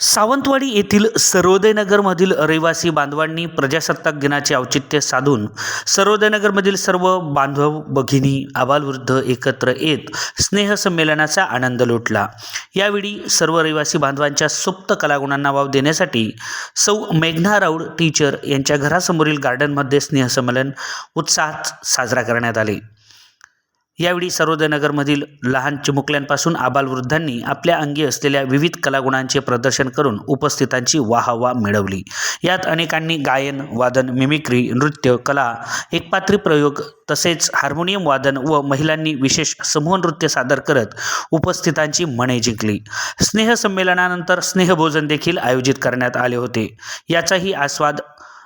सावंतवाडी येथील सर्वोदयनगरमधील रहिवासी बांधवांनी प्रजासत्ताक दिनाचे औचित्य साधून सर्वोदयनगरमधील सर्व बांधव भगिनी आबालवृद्ध एकत्र येत स्नेहसंमेलनाचा आनंद लुटला. यावेळी सर्व रहिवासी बांधवांच्या सुप्त कलागुणांना वाव देण्यासाठी सौ मेघना राऊड टीचर यांच्या घरासमोरील गार्डनमध्ये स्नेहसंमेलन उत्साहात साजरा करण्यात आले. यावेळी सर्वोदयनगरमधील लहान चिमुकल्यांपासून आबालवृद्धांनी आपल्या अंगी असलेल्या विविध कलागुणांचे प्रदर्शन करून उपस्थितांची वाहवा मिळवली. यात अनेकांनी गायन वादन मिमिक्री नृत्य कला एकपात्री प्रयोग तसेच हार्मोनियम वादन व महिलांनी विशेष समूह नृत्य सादर करत उपस्थितांची मने जिंकली. स्नेहसंमेलनानंतर स्नेहभोजन देखील आयोजित करण्यात आले होते. याचाही आस्वाद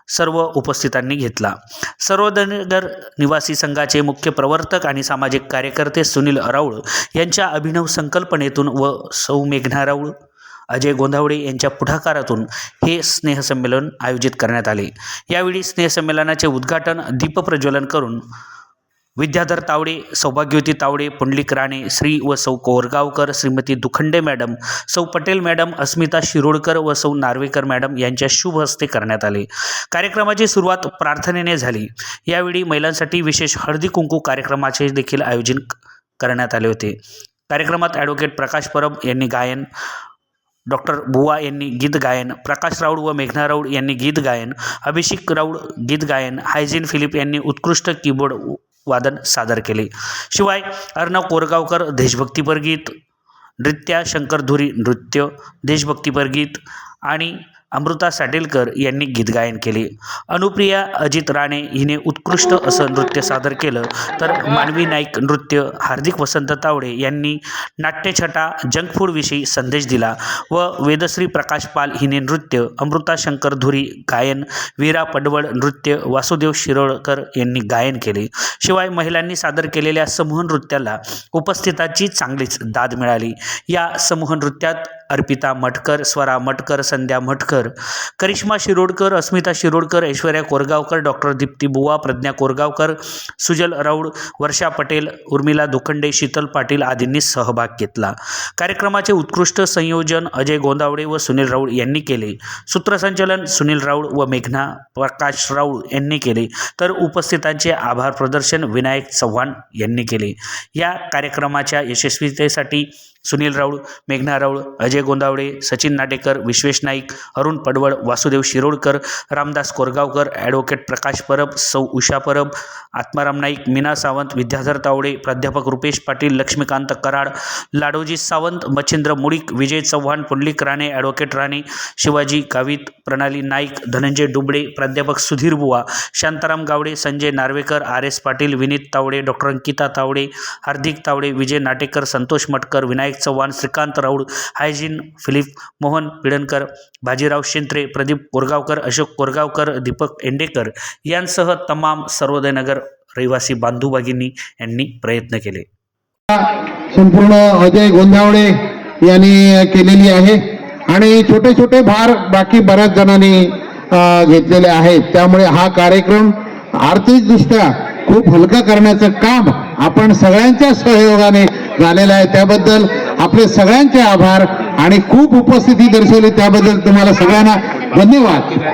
सर्व उपस्थितांनी घेतला. सर्वधनगर निवासी संघाचे मुख्य प्रवर्तक आणि सामाजिक कार्यकर्ते सुनील राऊळ यांच्या अभिनव संकल्पनेतून व सौ मेघना राऊळ अजय गोंधावडे यांच्या पुढाकारातून हे स्नेहसंमेलन आयोजित करण्यात आले. यावेळी स्नेहसंमेलनाचे उद्घाटन दीपप्रज्वलन करून विद्याधर तावडे सौभाग्यवती तावडे पुंडलिक राणे श्री व सौ कोरगावकर श्रीमती दुखंडे मॅडम सौ पटेल मॅडम अस्मिता शिरोडकर व सौ नार्वेकर मॅडम यांच्या शुभ हस्ते करण्यात आले. कार्यक्रमाची सुरुवात प्रार्थनेने झाली. यावेळी महिलांसाठी विशेष हळदी कुंकू कार्यक्रमाचे देखील आयोजन करण्यात आले होते. कार्यक्रमात ॲडव्होकेट प्रकाश परब यांनी गायन डॉक्टर बुवा यांनी गीत गायन प्रकाश राऊड व मेघना राऊड यांनी गीत गायन अभिषेक राऊड गीत गायन हायझिन फिलिप यांनी उत्कृष्ट कीबोर्ड वादन सादर केले. शिवाय अर्णव कोरगावकर देशभक्तीपर गीत नृत्या शंकर धुरी नृत्य देशभक्तीपर गीत आणि अमृता साडेलकर यांनी गीत गायन केले. अनुप्रिया अजित राणे हिने उत्कृष्ट असं नृत्य सादर केलं. तर मानवी नाईक नृत्य हार्दिक वसंत तावडे यांनी नाट्यछटा जंक फूडविषयी संदेश दिला व वेदश्री प्रकाश पाल हिने नृत्य अमृता शंकर धुरी गायन वीरा पडवळ नृत्य वासुदेव शिरोळकर यांनी गायन केले. शिवाय महिलांनी सादर केलेल्या समूह नृत्याला उपस्थितांची चांगलीच दाद मिळाली. या समूह नृत्यात अर्पिता मटकर स्वरा मटकर संध्या मटकर करिश्मा शिरोडकर अस्मिता शिरोडकर ऐश्वर्या कोरगावकर डॉक्टर दीप्ती बुवा प्रज्ञा कोरगावकर सुजल राऊड वर्षा पटेल उर्मिला दुखंडे शीतल पाटील आदींनी सहभाग घेतला. कार्यक्रमाचे उत्कृष्ट संयोजन अजय गोंदावडे व सुनील राऊळ यांनी केले. सूत्रसंचलन सुनील राऊळ व मेघना प्रकाश राऊळ यांनी केले. तर उपस्थितांचे आभार प्रदर्शन विनायक चव्हाण यांनी केले. या कार्यक्रमाच्या यशस्वीतेसाठी सुनील राऊळ मेघना राऊळ अजय गोंदावडे सचिन नाटेकर विश्वेश नाईक अरुण पडवळ वासुदेव शिरोडकर रामदास कोरगावकर ॲडव्होकेट प्रकाश परब सौ उषा परब आत्माराम नाईक मीना सावंत विद्याधर तावडे प्राध्यापक रुपेश पाटील लक्ष्मीकांत कराड लाडोजी सावंत मच्छिंद्र मुळीक विजय चव्हाण पुंडलिक राणे ॲडव्होकेट राणे शिवाजी गावित प्रणाली नाईक धनंजय डुबडे प्राध्यापक Sudhir Buva Shantaram Gawde Sanjay Narvekar R S Patil Vineet Tawde doctor Ankita Tawde Hardik Tawde Vijay Natekar Santosh Matkar Vinayak Chavan Shrikant Raul Hygin Philip Mohan Pidnekar Bajirao Shentre Pradeep Korgaonkar Ashok Korgaonkar Deepak Endekar यांसह तमाम सर्वोदयनगर रहिवासी बांधू भगिनी यांनी प्रयत्न केले. संपूर्ण अजय गोंधावडे यांनी केलेली आहे आणि छोटे छोटे भार बाकी बऱ्याच जणांनी घेतलेले आहेत. त्यामुळे हा कार्यक्रम आर्थिकदृष्ट्या खूप हलका करण्याचं काम आपण सगळ्यांच्या सहयोगाने झालेलं आहे. त्याबद्दल आपले सगळ्यांचे आभार आणि खूप उपस्थिती दर्शवली. त्याबद्दल तुम्हाला सगळ्यांना धन्यवाद.